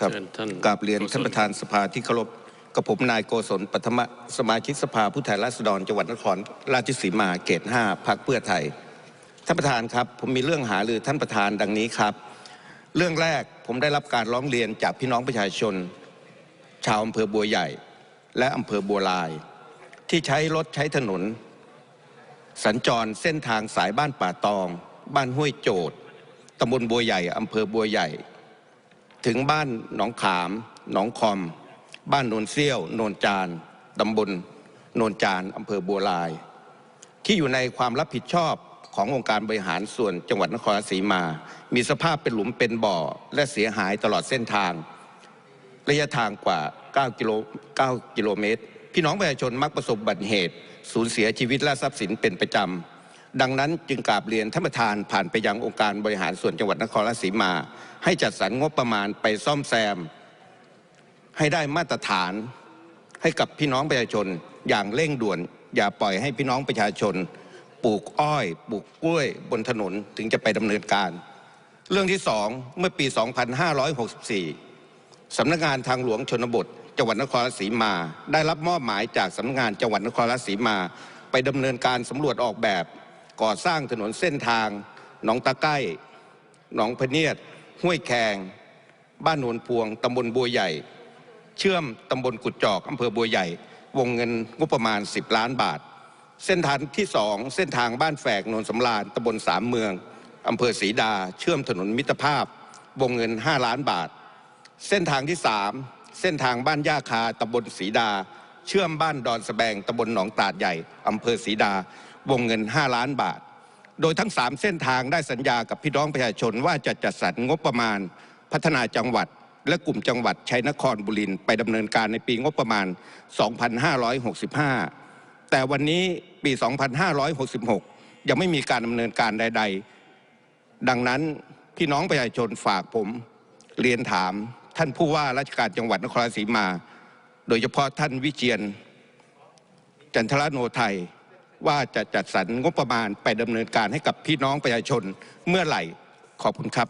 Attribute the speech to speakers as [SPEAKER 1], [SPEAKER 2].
[SPEAKER 1] ครับ
[SPEAKER 2] เชิญท่าน
[SPEAKER 1] กราบเรียน
[SPEAKER 2] โกศล
[SPEAKER 1] ท่านประธานสภาที่เคารพกับผมนายโกศลปัทมะสมาชิกสภาผู้แทนราษฎรจังหวัดนครราชสีมาเขต5พรรคเพื่อไทย ท่านประธานครับ ผมมีเรื่องหารือท่านประธานดังนี้ครับ เรื่องแรกผมได้รับการร้องเรียนจากพี่น้องประชาชน ชาวอำเภอบัวใหญ่ และอำเภอบัวลาย ที่ใช้รถใช้ถนน สัญจรเส้นทางสายบ้านป่าตอง บ้านห้วยโจดตำบลบัวใหญ่อำเภอบัวใหญ่ ถึงบ้านหนองขามหนองคอม บ้านโนนเซี่ยวโนนจานตำบลโนนจานอำเภอบัวลาย ที่อยู่ในความรับผิดชอบขององค์การบริหารส่วนจังหวัดนครราชสีมา มีสภาพเป็นหลุมเป็นบ่อและเสียหายตลอดเส้นทาง ระยะทางกว่า 9 กิโล 9 กิโลเมตร พี่น้องประชาชนมักประสบบัติเหตุ สูญเสียชีวิตและทรัพย์สินเป็นประจำ ดังนั้นจึงกราบเรียนท่านประธานผ่านไปยังองค์การบริหารส่วนจังหวัดนครราชสีมา ให้จัดสรรงบประมาณไปซ่อมแซม ให้ได้มาตรฐานให้กับพี่น้องประชาชนอย่างเร่งด่วน อย่าปล่อยให้พี่น้องประชาชน ปลูกอ้อย ปลูกกล้วยบนถนนถึงจะไปดำเนินการ เรื่องที่สองเมื่อปี 2564สำนักงานทางหลวงชนบท จังหวัดนครราชสีมา ได้รับมอบหมายจากสำนักงานจังหวัดนครราชสีมา ไปดำเนินการสำรวจออกแบบ ก่อสร้างถนนเส้นทางหนองตะไก้หนองพเนียด ห้วยแคงบ้านโนนพวงตำบลบัวใหญ่ เชื่อมตำบลกุดจอกอำเภอบัวใหญ่ วงเงินงบประมาณ 10 ล้านบาท เส้นทางที่สองเส้นทางบ้านแฝกโนนสำราญตำบลสามเมืองอำเภอศรีดา เชื่อมถนนมิตรภาพ วงเงิน 5 ล้านบาท เส้นทางที่สามเส้นทางบ้านย่าคาตำบลศรีดา เชื่อมบ้านดอนสแบงตำบลหนองตาดใหญ่อำเภอศรีดา วงเงิน 5 ล้านบาท โดยทั้ง 3 เส้นทางได้สัญญากับพี่น้องประชาชนว่าจะจัดสรรงบประมาณพัฒนาจังหวัด และกลุ่มจังหวัดชัยนครบุรีไปดำเนินการในปีงบประมาณ 2565 แต่วันนี้ปี 2566 ยังไม่มีการดำเนินการใด ๆ ดังนั้นพี่น้องประชาชนฝากผมเรียนถามท่านผู้ว่าราชการจังหวัดนครราชสีมา โดยเฉพาะท่านวิเชียนจันทรโนไทย ว่าจะจัดสรรงบประมาณไปดำเนินการให้กับพี่น้องประชาชนเมื่อไหร่ขอบคุณครับ